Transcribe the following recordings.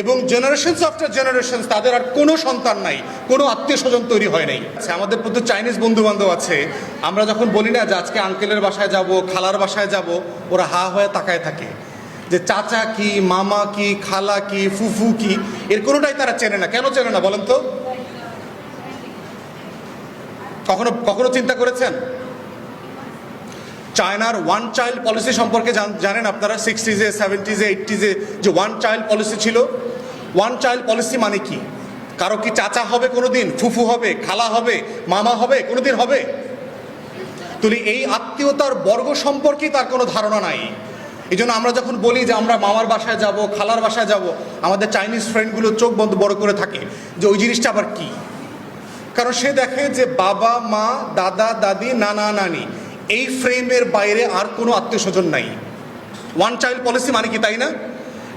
এবং generations after generation তাদের আর কোনো সন্তান নাই কোনো আত্মীয় স্বজন তৈরি হয় নাই। আচ্ছা, আমাদের প্রতি চাইনিজ বন্ধু বান্ধব আছে আমরা যখন বলি না যে আজকে আঙ্কেলের বাসায় যাব খালার বাসায় যাব ওরা হা হয়ে তাকায় থাকে। যে চাচা কি মামা কি খালা কি ফুফু কি এর কোনোটাই তারা চেনে না। কেন চেনে না বলেন তো? কখনো কখনো চিন্তা করেছেন? চায়নার ওয়ান চাইল্ড পলিসি সম্পর্কে জানেন আপনারা? সিক্সটিজে সেভেন্টিজে এইটিজে যে ওয়ান চাইল্ড পলিসি ছিল। ওয়ান চাইল্ড পলিসি মানে কি? কারও কি চাচা হবে কোনোদিন? ফুফু হবে, খালা হবে, মামা হবে, কোনোদিন হবে? তুলি, এই আত্মীয়তার বর্গ সম্পর্কেই তার কোনো ধারণা নাই। এই জন্য আমরা যখন বলি যে আমরা মামার বাসায় যাব, খালার বাসায় যাব, আমাদের চাইনিজ ফ্রেন্ডগুলো চোখ বন্ধ বড় করে থাকে যে ওই জিনিসটা আবার কি? কারণ সে দেখে যে বাবা, মা, দাদা, দাদি, নানা, নানি এই ফ্রেমের বাইরে আর কোনো আত্মীয় স্বজন নাই। ওয়ান চাইল্ড পলিসি মানে কি, তাই না?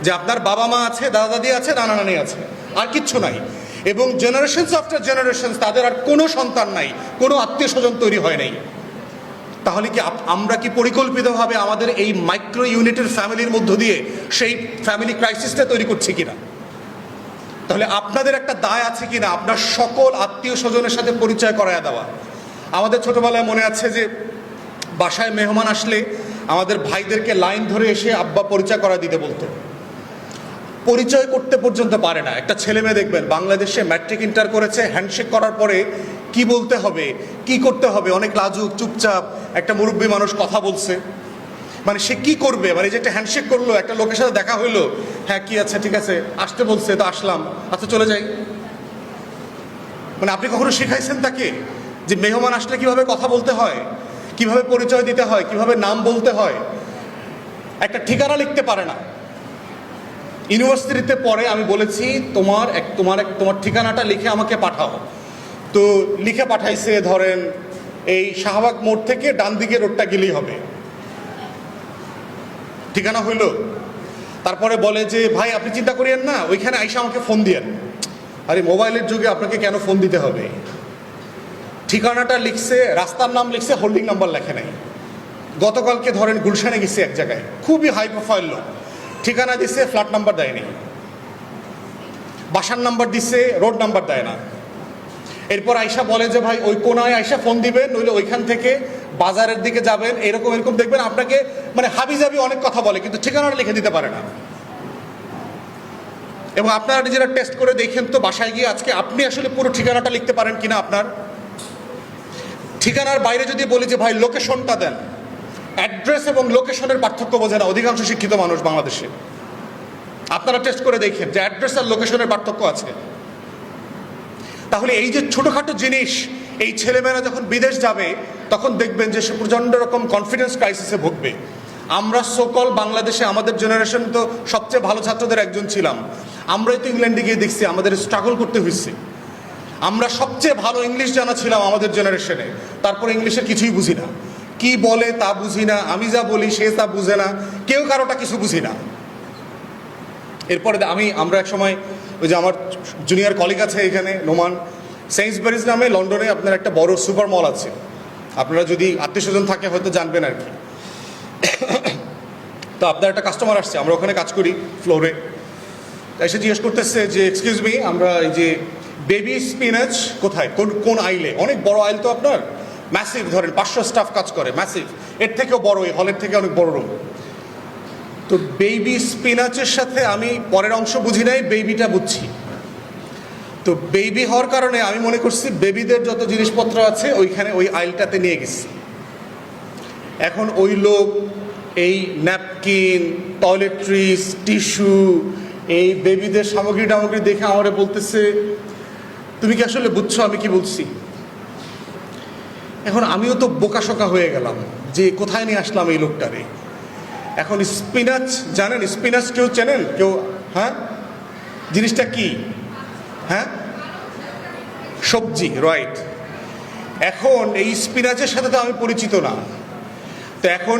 যে আপনার বাবা মা আছে, দাদা দাদি আছে, নানা নানি আছে, আর কিচ্ছু নাই। এবং জেনারেশনস আফটার জেনারেশন তাদের আর কোনো সন্তান নাই, কোনো আত্মীয় স্বজন তৈরি হয় নাই। তাহলে কি আমরা কি পরিকল্পিতভাবে আমাদের এই মাইক্রো ইউনিটের ফ্যামিলির মধ্য দিয়ে সেই ফ্যামিলি ক্রাইসিসটা তৈরি করছি কিনা? তাহলে আপনাদের একটা দায় আছে কিনা? আপনার সকল আত্মীয় স্বজনের সাথে পরিচয় করায় দেওয়া। আমাদের ছোটবেলায় মনে আছে যে বাসায় মেহমান আসলে আমাদের ভাইদেরকে লাইন ধরে এসে আব্বা পরিচয় করা দিতে বলতো। পরিচয় করতে পর্যন্ত পারে না। একটা ছেলে মেয়ে দেখবেন, বাংলাদেশে ম্যাট্রিক ইন্টার করেছে, হ্যান্ডশেক করার পরে কি বলতে হবে, কি করতে হবে, অনেক লাজুক, চুপচাপ, একটা মুরব্বী মানুষ কথা বলছে। মানে সে কি করবে? মানে যে একটা হ্যান্ডশেক করল, একটা লোকের সাথে দেখা হইল হ্যাঁ কি আচ্ছা ঠিক আছে, আসতে বলছে, তো আসলাম আচ্ছা চলে যাই। মানে আপনি কখনো শিখাইছেন তাকে যে মেহমান আসলে কীভাবে কথা বলতে হয়? কীভাবে পরিচয় দিতে হয়, কীভাবে নাম বলতে হয়, একটা ঠিকানা লিখতে পারে না। ইউনিভার্সিটিতে পরে আমি বলেছি, তোমার এক তোমার এক, তোমার ঠিকানাটা লিখে আমাকে পাঠাও। তো লিখে পাঠাইছে, ধরেন এই শাহবাগ মোড় থেকে ডান দিকে রোডটা গেলেই হবে। ঠিকানা হইল। তারপরে বলে যে, ভাই, আপনি চিন্তা করিয়েন না, ওইখানে আইসা আমাকে ফোন দিয়েন। আরে, মোবাইলের যুগে আপনাকে কেন ফোন দিতে হবে? ঠিকানাটা লিখছে, রাস্তার নাম লিখছে হোল্ডিং নাম্বার লেখে নাই। গতকালকে ধরেন গুলশানে গেছে এক জায়গায়। খুবই হাই প্রোফাইল লোক। ঠিকানা দিছে ফ্ল্যাট নাম্বার দেয়নি। বাসার নাম্বার দিছে রোড নাম্বার দেয় না। এরপর আইসা বলে যে, ভাই, ওই কোনায় আইসা ফোন দিবেন, নইলে ওইখান থেকে বাজারের দিকে যাবেন। এরকম এরকম দেখবেন, আপনাকে মানে হাবি জাবি অনেক কথা বলে, কিন্তু ঠিকানাটা লিখে দিতে পারে না। এবং আপনারা নিজেরা টেস্ট করে দেখেন তো, বাসায় গিয়ে আজকে আপনি আসলে পুরো ঠিকানাটা লিখতে পারেন কিনা আপনার? ঠিকানার বাইরে যদি বলি যে ভাই লোকেশনটা দেন। অ্যাড্রেস এবং লোকেশনের পার্থক্য বোঝে না। অধিকাংশ শিক্ষিত মানুষ বাংলাদেশে। আপনারা টেস্ট করে দেখেন যে অ্যাড্রেস আর লোকেশনের পার্থক্য আছে। তাহলে এই যে ছোটোখাটো জিনিস, এই ছেলেমেয়েরা যখন বিদেশ যাবে, তখন দেখবেন যে সে প্রচণ্ড রকম কনফিডেন্স ক্রাইসিসে ভুগবে। আমরা সকল বাংলাদেশে, আমাদের জেনারেশন তো সবচেয়ে ভালো ছাত্রদের একজন ছিলাম। আমরাই তো ইংল্যান্ডে গিয়ে দেখছি, আমাদের স্ট্রাগল করতে হয়েছে আমরা সবচেয়ে ভালো ইংলিশ জানা ছিলাম আমাদের জেনারেশনে তারপর ইংলিশের কিছুই বুঝি না। কি বলে তা বুঝি না, আমি যা বলি সে তা বুঝে না, কেউ কারোটা কিছু বুঝি না। এরপরে আমি, আমরা এক সময় ওই যে আমার জুনিয়র কলিগ আছে এখানে, নোমান সেইন্সবেরিজ নামে লন্ডনে আপনার একটা বড় সুপার মল আছে। আপনারা যদি আত্মীয় স্বজন থাকে হয়তো জানবেন আর কি। তো আপনার একটা কাস্টমার আসছে, আমরা ওখানে কাজ করি ফ্লোরে এসে জিজ্ঞেস করতেছে যে এক্সকিউজ মি আমরা এই যে বেবি স্পিনাচ কোথায়? কোন কোন আইলে? অনেক বড় আইল তো আপনার? ম্যাসিভ ধরেন, পাঁচশো স্টাফ কাজ করে ম্যাসিভ এর থেকেও বড় এই হলের থেকে অনেক বড় রুম তো বেবি স্পিনাচের সাথে আমি পরের অংশ বুঝি নাই বেবিটা বুঝছি। তো বেবি হওয়ার কারণে আমি মনে করছি বেবিদের যত জিনিসপত্র আছে, ওইখানে ওই আইলটাতে নিয়ে গেছি। এখন ওই লোক, এই ন্যাপকিন টয়লেট্রিস টিস্যু এই বেবিদের সামগ্রী টামগ্রী দেখে আমারে বলতেছে তুমি কি আসলে বুঝছ আমি কি বলছি? এখন আমিও তো বোকাশোকা হয়ে গেলাম যে কোথায় নিয়ে আসলাম এই লোকটারে। এখন স্পিনাচ, জানেন স্পিনাচ কেউ চেনেন? কেউ হ্যাঁ? জিনিসটা কি? হ্যাঁ? সবজি রাইট এখন এই স্পিনাচের সাথে তো আমি পরিচিত না। তো এখন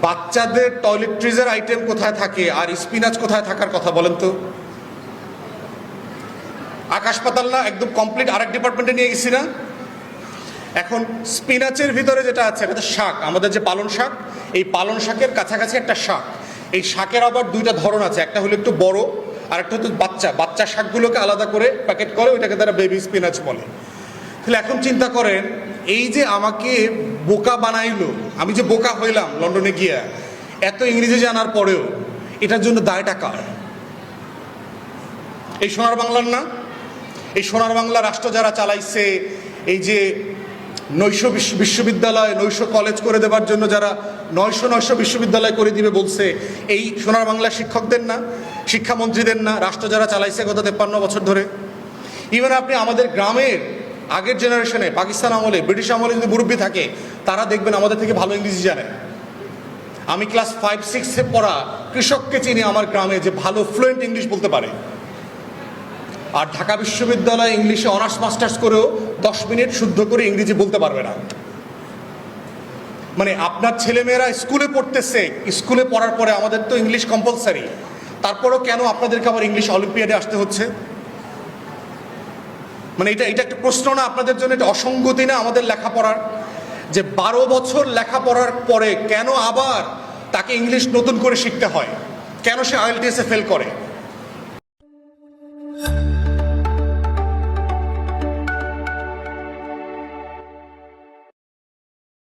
বাচ্চাদের টয়লেট্রিজের আইটেম কোথায় থাকে আর স্পিনাচ কোথায় থাকার কথা বলেন তো? আকাশ পাতাল না, একদম কমপ্লিট আরেক ডিপার্টমেন্টে নিয়ে গেছি না। এখন স্পিনাচের ভিতরে যেটা আছে, এটা শাক, আমাদের যে পালন শাক, এই পালন শাকের কাছাকাছি একটা শাক। এই শাকের আবার দুইটা ধরন আছে, একটা হলো একটু বড়, আর একটা হচ্ছে বাচ্চা। বাচ্চা শাকগুলোকে আলাদা করে প্যাকেট করে, ওইটাকে তারা বেবি স্পিনাচ বলে। তাহলে এখন চিন্তা করেন, এই যে আমাকে বোকা বানাইলো, আমি যে বোকা হইলাম লন্ডনে গিয়া, এত ইংরেজি জানার পরেও, এটার জন্য দায়টা কার? এই সোনার বাংলার না? এই সোনার বাংলা রাষ্ট্র যারা চালাইছে, এই যে নৈশ বিশ্ব- বিশ্ববিদ্যালয়, নৈশ কলেজ করে দেবার জন্য যারা নয়শো নয়শো বিশ্ববিদ্যালয় করে দিবে বলছে, এই সোনার বাংলা শিক্ষকদের না, শিক্ষামন্ত্রীদের না, রাষ্ট্র যারা চালাইছে গত তেপ্পান্ন বছর ধরে। ইভেন আপনি আমাদের গ্রামের আগের জেনারেশনে পাকিস্তান আমলে, ব্রিটিশ আমলে যদি মুরব্বী থাকে, তারা দেখবেন আমাদের থেকে ভালো ইংরেজি জানে। আমি ক্লাস ফাইভ সিক্সে পড়া কৃষককে চিনি আমার গ্রামে যে ভালো ফ্লুয়েন্ট ইংলিশ বলতে পারে। আর ঢাকা বিশ্ববিদ্যালয়ে ইংলিশে অনার্স মাস্টার্স করেও দশ মিনিট শুদ্ধ করে ইংরেজি বলতে পারবে না। মানে আপনার ছেলেমেয়েরা স্কুলে পড়তেছে, স্কুলে পড়ার পরে আমাদের তো ইংলিশ কম্পালসারি তারপরেও কেন আপনাদেরকে আবার ইংলিশ অলিম্পিয়াডে আসতে হচ্ছে? মানে এটা এটা একটা প্রশ্ন না, আপনাদের জন্য এটা অসঙ্গতি না আমাদের লেখাপড়ার? যে বারো বছর লেখাপড়ার পরে কেন আবার তাকে ইংলিশ নতুন করে শিখতে হয়? কেন সে আইএলটিএসে ফেল করে?